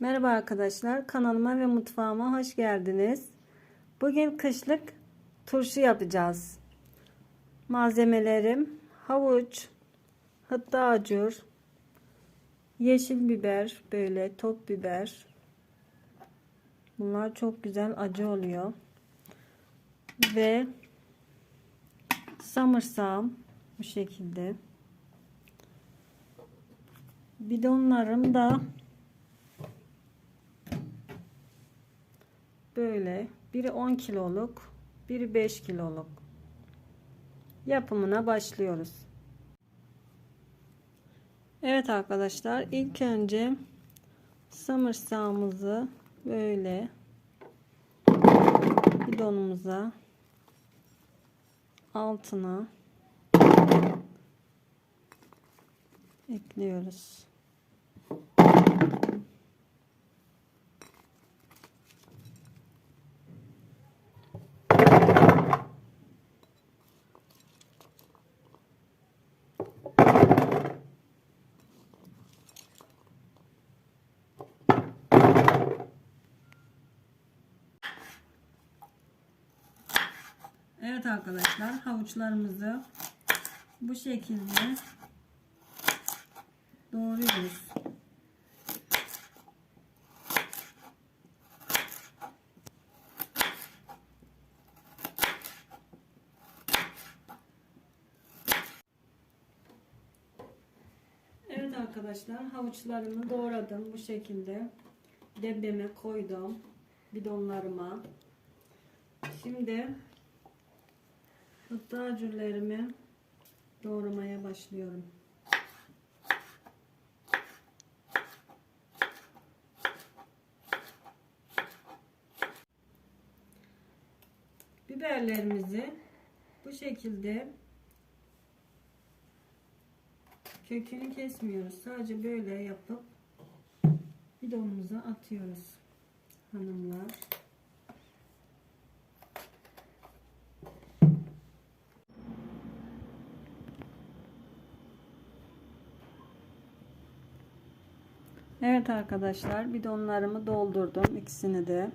Merhaba arkadaşlar, kanalıma ve mutfağıma hoş geldiniz. Bugün kışlık turşu yapacağız. Malzemelerim havuç, hıttacur, yeşil biber, böyle top biber. Bunlar çok güzel acı oluyor. Ve samırsağım bu şekilde. Bidonlarım da böyle biri 10 kiloluk biri 5 kiloluk yapımına başlıyoruz Evet arkadaşlar ilk önce samırsağımızı böyle bidonumuza altına ekliyoruz. Evet arkadaşlar havuçlarımızı bu şekilde doğruyoruz. Evet arkadaşlar havuçlarımı doğradım bu şekilde. Debbeme koydum bidonlarıma. Şimdi Hıttacurlarımı doğramaya başlıyorum. Biberlerimizi bu şekilde kökünü kesmiyoruz. Sadece böyle yapıp bidonumuza atıyoruz hanımlar. Evet arkadaşlar bidonlarımı doldurdum ikisini de.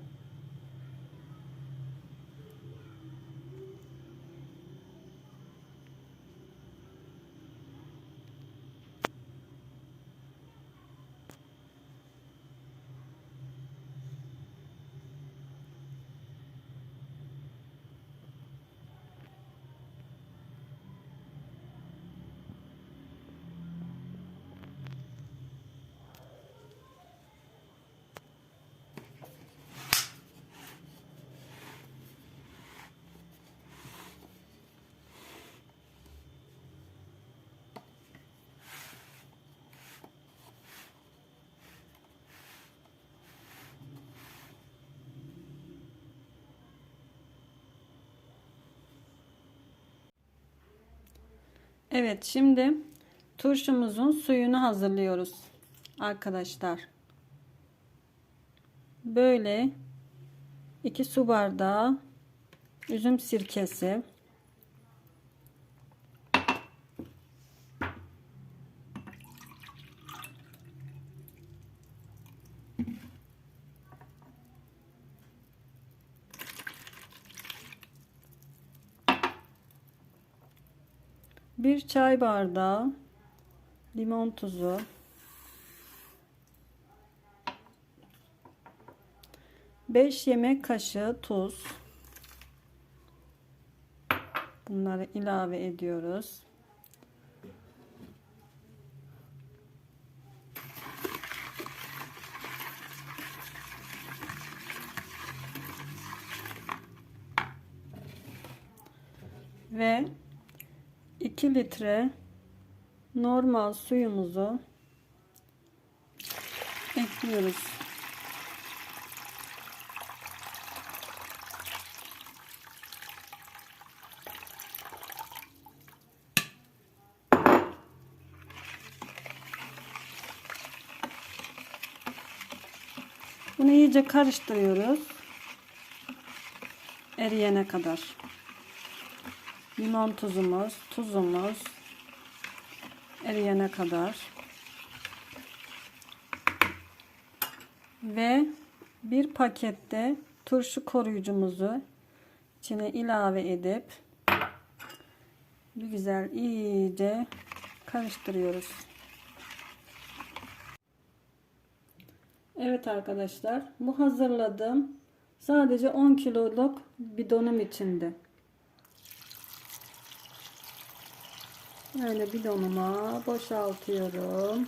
Evet şimdi turşumuzun suyunu hazırlıyoruz arkadaşlar. Böyle 2 su bardağı üzüm sirkesi bir çay bardağı limon tuzu. Beş yemek kaşığı tuz. Bunları ilave ediyoruz. Ve 2 litre normal suyumuzu ekliyoruz. Bunu iyice karıştırıyoruz. Eriyene kadar limon tuzumuz, tuzumuz eriyene kadar Ve bir pakette turşu koruyucumuzu içine ilave edip bir güzel iyice karıştırıyoruz. Evet arkadaşlar bu hazırladığım sadece 10 kiloluk bidonum içinde. Böyle bidonuma boşaltıyorum.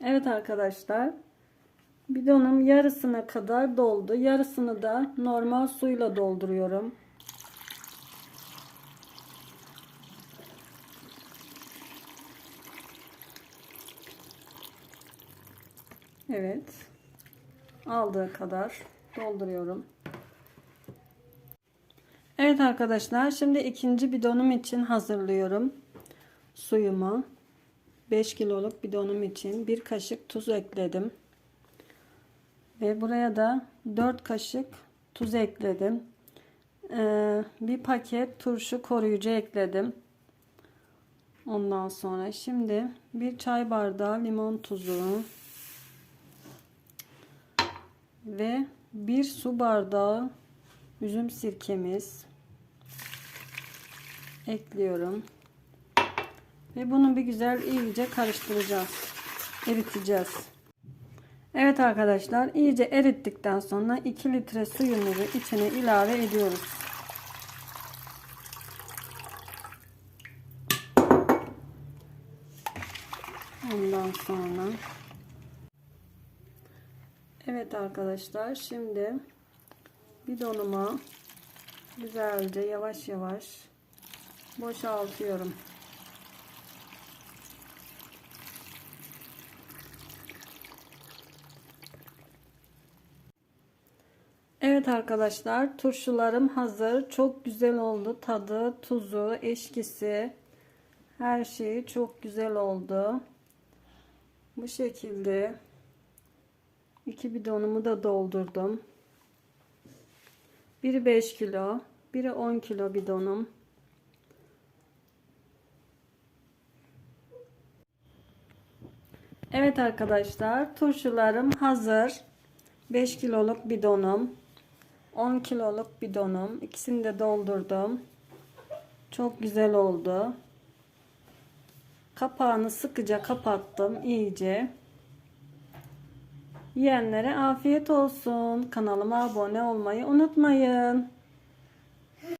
Evet arkadaşlar. Bidonum yarısına kadar doldu. Yarısını da normal suyla dolduruyorum. Evet. Aldığı kadar dolduruyorum. Evet arkadaşlar, şimdi ikinci bidonum için hazırlıyorum suyumu. 5 kiloluk bidonum için bir kaşık tuz ekledim. Ve buraya da 4 kaşık tuz ekledim. Ee, bir paket turşu koruyucu ekledim. Ondan sonra şimdi bir çay bardağı limon tuzu ve bir su bardağı üzüm sirkemiz ekliyorum. Ve bunu bir güzel iyice karıştıracağız. Eriteceğiz. Evet arkadaşlar iyice erittikten sonra 2 litre suyumuzu içine ilave ediyoruz. Ondan sonra Evet arkadaşlar şimdi bidonuma güzelce yavaş yavaş boşaltıyorum. Evet arkadaşlar turşularım hazır. Çok güzel oldu. Tadı, tuzu, eşkisi her şeyi çok güzel oldu. Bu şekilde iki bidonumu da doldurdum. Biri 5 kilo, biri 10 kilo bidonum. Evet arkadaşlar turşularım hazır. 5 kiloluk bidonum. 10 kiloluk bidonum. İkisini de doldurdum. Çok güzel oldu. Kapağını sıkıca kapattım iyice. Yiyenlere afiyet olsun. Kanalıma abone olmayı unutmayın.